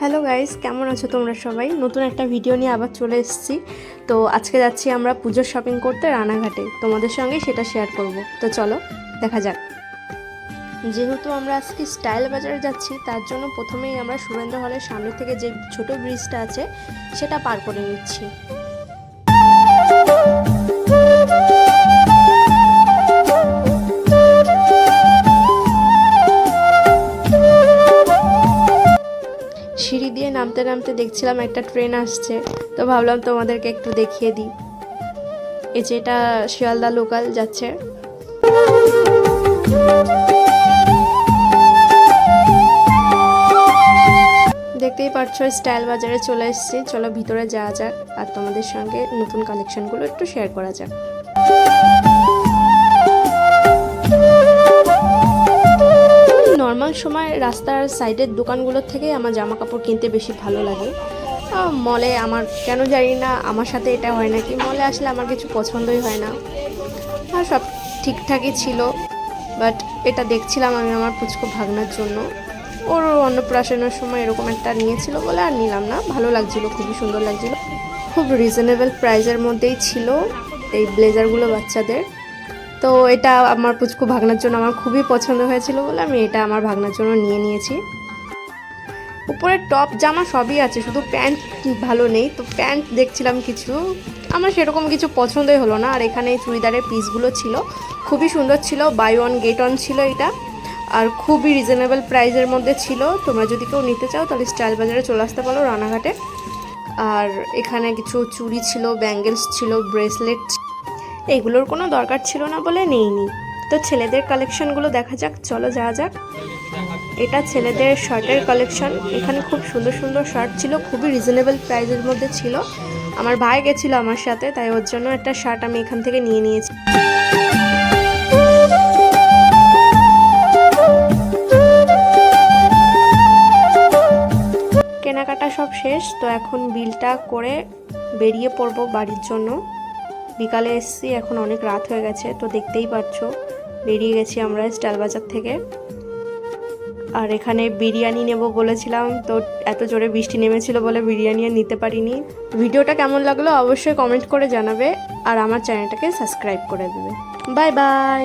Hello guys, কেমন আছো তোমরা সবাই? নতুন একটা ভিডিও নিয়ে আবার চলে এসেছি। তো আজকে যাচ্ছি আমরা পুজোর শপিং করতে রানাঘাটে। তোমাদের সঙ্গে সেটা শেয়ার করব। তো চলো, দেখা যাক। যেহেতু আমরা আজকে স্টাইল বাজারে যাচ্ছি, তার জন্য প্রথমেই আমরা সুরেন্দ্র হলের সামনে থেকে যে ছোট ব্রিজটা আছে, সেটা পার করে নিচ্ছি। নামতে নামতে দেখছিলাম একটা ট্রেন আসছে। তো ভাবলাম তোমাদেরকে একটু দেখিয়ে দিই। এই যে এটা শিয়ালদা লোকাল যাচ্ছে। দেখতেই পাচ্ছ স্টাইল বাজারে চলে এসেছি। চলো ভিতরে যাওয়া যাক, আর তোমাদের সঙ্গে নতুন কালেকশনগুলো একটু শেয়ার করা যাক। নর্মাল সময় রাস্তার সাইডের দোকানগুলোর থেকে আমার জামা কাপড় কিনতে বেশি ভালো লাগে। মলে আমার কেন জানি না, আমার সাথে এটা হয় নাকি? মলে আসলে আমার কিছু পছন্দই হয় না। আর সব ঠিকঠাকই ছিল বাট এটা দেখছিলাম আমি আমার পুচকো ভাগনার জন্য। ওর অন্নপ্রাশনের সময় এরকম একটা নিয়েছিল বলে আর নিলাম না। ভালো লাগছিল, খুবই সুন্দর লাগছিল। খুব রিজনেবল প্রাইজের মধ্যেই ছিল এই ব্লেজারগুলো বাচ্চাদের। তো এটা আমার পুচকু ভাগনার জন্য আমার খুবই পছন্দ হয়েছিল বলে আমি এটা আমার ভাগনার জন্য নিয়ে নিয়েছি। উপরে টপ জামা সবই আছে, শুধু প্যান্ট ভালো নেই, তো প্যান্ট দেখছিলাম কিছু। আমার সেরকম কিছু পছন্দই হলো না, আর এখানে চুড়িদারের পিসগুলো ছিল। খুবই সুন্দর ছিল বাই ওয়ান গেট অন ছিল এটা। আর খুবই রিজনেবল প্রাইসের মধ্যে ছিল। তোমরা যদি কেউ নিতে চাও তাহলে স্টাইল বাজারে চলে আসতে পারো রানাঘাটে। আর এখানে কিছু চুড়ি ছিল, ব্যাঙ্গেলস ছিল, ব্রেসলেট এগুলোর কোনো দরকার ছিল না বলে নেইনি। তো ছেলেদের কালেকশনগুলো দেখা যাক, চলো যাওয়া যাক। এটা ছেলেদের শার্টের কালেকশন এখানে খুব সুন্দর সুন্দর শার্ট ছিল, খুবই রিজনেবল প্রাইসের মধ্যে ছিল। আমার ভাই গেছিল আমার সাথে, তাই ওর জন্য একটা শার্ট আমি এখান থেকে নিয়ে নিয়েছি। কেনাকাটা সব শেষ, তো এখন বিলটা করে বেরিয়ে পড়ব বাড়ির জন্য। বিকালে এসছি, এখন অনেক রাত হয়ে গেছে, তো দেখতেই পাচ্ছ বেরিয়ে গেছি আমরা স্টাইল বাজার থেকে। আর এখানে বিরিয়ানি নেব বলেছিলাম, তো এত জোরে বৃষ্টি নেমেছিল বলে বিরিয়ানি আর নিতে পারিনি। ভিডিওটা কেমন লাগল অবশ্যই কমেন্ট করে জানাবে, আর আমার চ্যানেলটাকে সাবস্ক্রাইব করে দেবে। Bye bye!